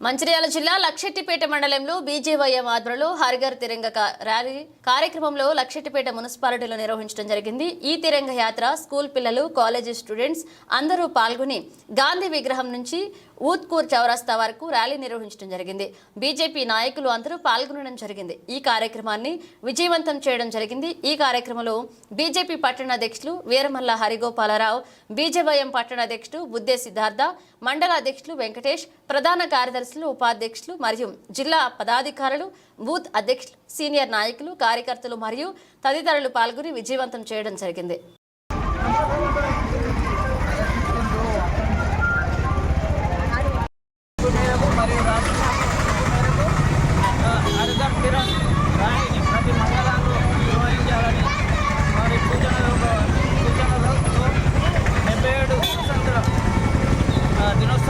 మంచిర్యాల జిల్లా లక్షెట్టిపేట మండలంలో బీజేవైఎం ఆధ్వర్యంలో హరిగర్ తిరంగ ర్యాలీ కార్యక్రమంలో లక్షెట్టిపేట మున్సిపాలిటీలో నిర్వహించడం జరిగింది. ఈ తిరంగ యాత్ర స్కూల్ పిల్లలు కాలేజీ స్టూడెంట్స్ అందరూ పాల్గొని గాంధీ విగ్రహం నుంచి ఊత్కూర్ చౌరస్తా వరకు ర్యాలీ నిర్వహించడం జరిగింది. బీజేపీ నాయకులు అందరూ పాల్గొనడం జరిగింది. ఈ కార్యక్రమాన్ని విజయవంతం చేయడం జరిగింది. ఈ కార్యక్రమంలో బీజేపీ పట్టణ అధ్యక్షులు వీరమల్ల హరిగోపాలరావు బీజేవైఎం పట్టణ అధ్యక్షుడు బుద్దే సిద్ధార్థ మండల అధ్యక్షులు వెంకటేష్ ప్రధాన కార్యదర్శి కార్యదర్శులు ఉపాధ్యక్షులు మరియు జిల్లా పదాధికారులు బూత్ అధ్యక్షులు సీనియర్ నాయకులు కార్యకర్తలు మరియు తదితరులు పాల్గొని విజయవంతం చేయడం జరిగింది.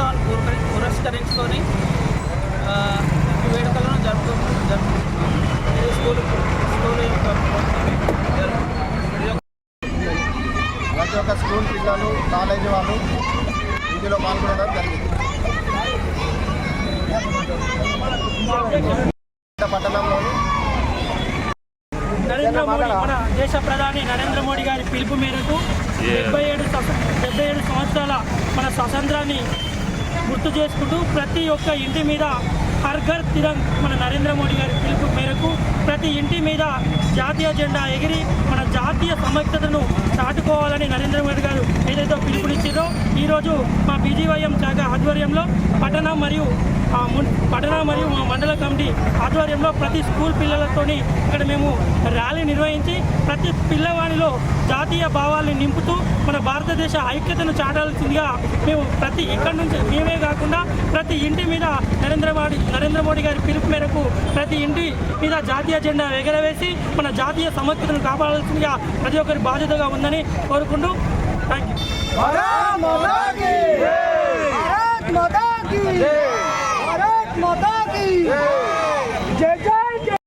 మేరకు పురస్కరించుకొని ఈ వేడుకలను జరుపు జరుపుకుంటున్నాం ఇది స్కూల్ స్కూల్ యొక్క ప్రతి ఒక్క స్కూల్ పిల్లలు కాలేజీ వాళ్ళు ఇందులో పాల్గొనడం జరిగింది. పట్టణంలోని నరేంద్ర మోడీ మన దేశ ప్రధాని నరేంద్ర మోడీ గారి పిలుపు మేరకు డెబ్బై ఏడు డెబ్బై ఏడు సంవత్సరాల మన స్వతంత్రాన్ని గుర్తు చేసుకుంటూ ప్రతి ఒక్క ఇంటి మీద హర్ ఘర్ తిరంగ్ మన నరేంద్ర మోడీ గారి పిలుపు మేరకు ప్రతి ఇంటి మీద జాతీయ జెండా ఎగిరి మన జాతీయ సమైక్యతను చాటుకోవాలని నరేంద్ర మోడీ గారు ఈరోజు మా బీజీవైఎం శాఖ ఆధ్వర్యంలో పట్టణ మరియు పట్టణ మరియు మా మండల కమిటీ ఆధ్వర్యంలో ప్రతి స్కూల్ పిల్లలతోని ఇక్కడ మేము ర్యాలీ నిర్వహించి ప్రతి పిల్లవాడిలో జాతీయ భావాల్ని నింపుతూ మన భారతదేశ ఐక్యతను చాటాల్సిందిగా మేము ప్రతి ఇక్కడి నుంచి మేమే కాకుండా ప్రతి ఇంటి మీద నరేంద్ర మోడీ నరేంద్ర మోడీ గారి పిలుపు మేరకు ప్రతి ఇంటి మీద జాతీయ జెండా ఎగరవేసి మన జాతీయ సమస్యలను కాపాడాల్సిందిగా ప్రతి ఒక్కరి బాధ్యతగా ఉందని కోరుకుంటూ థ్యాంక్ యూ 好的